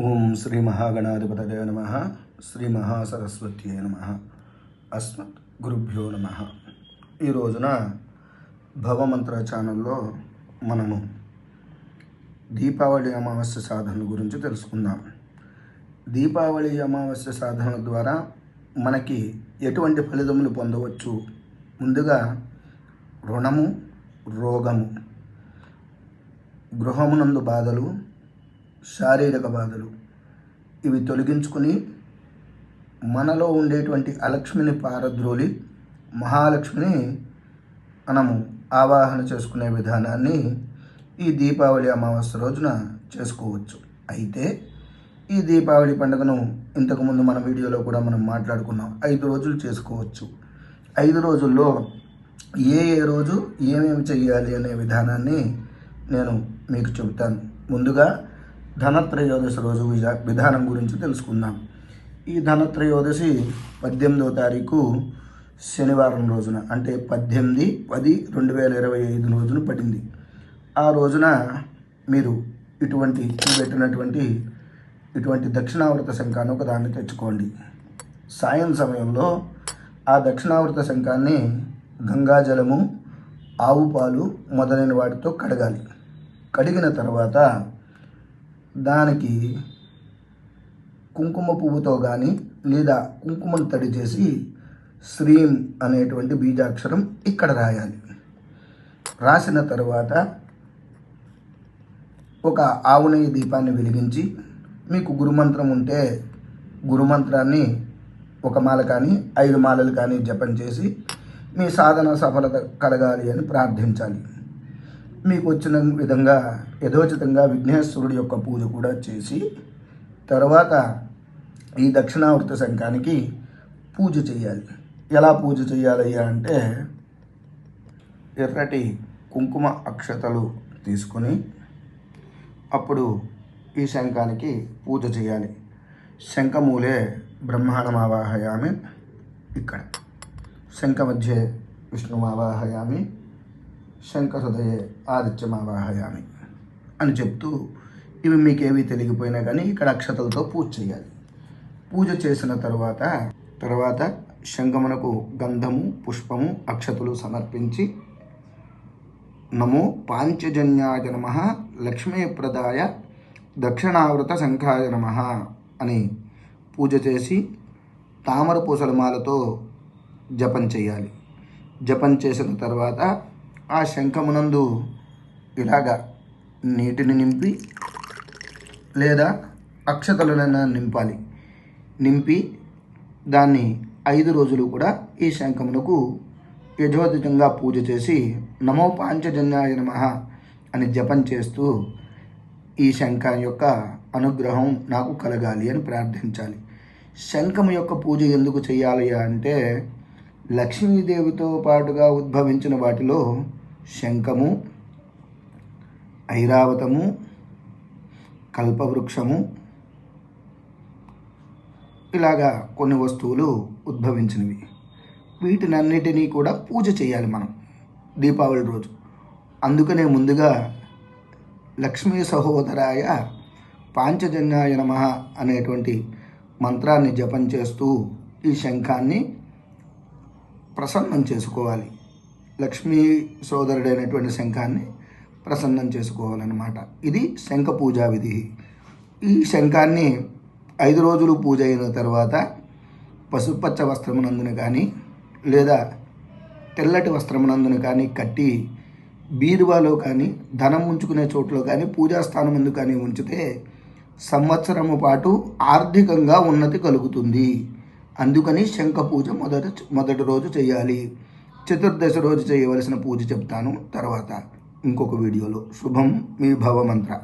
ఓం శ్రీ మహాగణాధిపతయ నమ. శ్రీ మహాసరస్వత్యే నమ. అస్మత్ గురుభ్యో నమ. ఈ రోజున భవమంత్ర ఛానల్లో మనము దీపావళి అమావాస్య సాధనల గురించి తెలుసుకుందాం. దీపావళి అమావాస్య సాధన ద్వారా మనకి ఎటువంటి ఫలితములు పొందవచ్చు? ముందుగా రుణము రోగము గృహమునందు బాధలు శారీరక బాధలు. ఇవి తొలగించుకుని మనలో ఉండేటువంటి అలక్ష్మిని పారద్రోలి మహాలక్ష్మిని మనము ఆవాహన చేసుకునే విధానాన్ని ఈ దీపావళి అమావాస్య రోజున చేసుకోవచ్చు. అయితే ఈ దీపావళి పండుగను ఇంతకుముందు మన వీడియోలో కూడా మనం మాట్లాడుకున్నాం. ఐదు రోజులు చేసుకోవచ్చు. ఐదు రోజుల్లో ఏ ఏ రోజు ఏమేమి చేయాలి అనే విధానాన్ని నేను మీకు చెబుతాను. ముందుగా ధనత్రయోదశి రోజు విధానం గురించి తెలుసుకుందాం. ఈ ధనత్రయోదశి పద్దెనిమిదవ తారీఖు శనివారం రోజున అంటే పద్దెనిమిది పది రెండు వేల ఇరవై ఐదు రోజున పడింది. ఆ రోజున మీరు ఇటువంటి పెట్టినటువంటి ఇటువంటి దక్షిణావృత శంఖాన్ని ఒకదాన్ని తెచ్చుకోండి. సాయం సమయంలో ఆ దక్షిణావృత శంఖాన్ని గంగాజలము ఆవు పాలు మొదలైన వాటితో కడగాలి. కడిగిన తర్వాత దానికి కుంకుమ పువ్వుతో కానీ లేదా కుంకుమను తడి చేసి శ్రీం అనేటువంటి బీజాక్షరం ఇక్కడ రాయాలి. రాసిన తర్వాత ఒక ఆవునయ్య దీపాన్ని వెలిగించి మీకు గురుమంత్రం ఉంటే గురుమంత్రాన్ని ఒక మాల కానీ ఐదు మాలలు కానీ జపం చేసి మీ సాధన సఫలత కలగాలి అని ప్రార్థించాలి. మీకు వచ్చిన విధంగా యథోచితంగా విఘ్నేశ్వరుడి యొక్క పూజ కూడా చేసి తర్వాత ఈ దక్షిణావృత శంఖానికి పూజ చేయాలి. ఎలా పూజ చేయాలయ్యా అంటే ఎర్రటి కుంకుమ అక్షతలు తీసుకొని అప్పుడు ఈ శంఖానికి పూజ చేయాలి. శంఖమూలే బ్రహ్మాండమావాహయామి ఇక్కడ. శంఖ మధ్య విష్ణుమావాహయామి శంఖ ఆదిత్యమావాహయామి అని చెప్తూ ఇవి మీకేవి తెలియకపోయినా కానీ ఇక్కడ అక్షతలతో పూజ చేయాలి. పూజ చేసిన తర్వాత తర్వాత శంఖమునకు గంధము పుష్పము అక్షతులు సమర్పించి నమో పాంచజన్యాయ నమ లక్ష్మీప్రదాయ దక్షిణావృత శంఖాయ నమ అని పూజ చేసి తామర పూసలమాలతో జపం చేయాలి. జపం చేసిన తర్వాత ఆ శంఖమునందు ఇలాగా నీటిని నింపి లేదా అక్షతలనైనా నింపాలి. నింపి దాన్ని ఐదు రోజులు కూడా ఈ శంఖమునకు యజోదితంగా పూజ చేసి నమో పాంచజన్యాయ నమ అని జపం చేస్తూ ఈ శంఖ యొక్క అనుగ్రహం నాకు కలగాలి అని ప్రార్థించాలి. శంఖం యొక్క పూజ ఎందుకు చేయాలి అంటే లక్ష్మీదేవితో పాటుగా ఉద్భవించిన వాటిలో శంఖము ఐరావతము కల్పవృక్షము ఇలాగా కొన్ని వస్తువులు ఉద్భవించినవి. వీటినన్నిటినీ కూడా పూజ చేయాలి మనం దీపావళి రోజు. అందుకనే ముందుగా లక్ష్మీ సహోదరాయ పాంచజన్యాయ నమ అనేటువంటి మంత్రాన్ని జపం చేస్తూ ఈ శంఖాన్ని ప్రసన్నం చేసుకోవాలి. లక్ష్మీ సోదరుడైనటువంటి శంఖాన్ని ప్రసన్నం చేసుకోవాలన్నమాట. ఇది శంఖ పూజా విధి. ఈ శంఖాన్ని ఐదు రోజులు పూజ అయిన తర్వాత పసుపచ్చ వస్త్రమునందున కానీ లేదా తెల్లటి వస్త్రమునందున కానీ కట్టి బీరువాలో కానీ ధనం ఉంచుకునే చోట్లో కానీ పూజాస్థానం ముందు కానీ ఉంచితే సంవత్సరము పాటు ఆర్థికంగా ఉన్నతి కలుగుతుంది. అందుకని శంఖ పూజ మొదటి మొదటి రోజు చేయాలి. చతుర్దశ రోజు చేయవలసిన పూజ చెప్తాను. తర్వాత ఇంకొక వీడియోలో. శుభం మీ భవమంత్ర.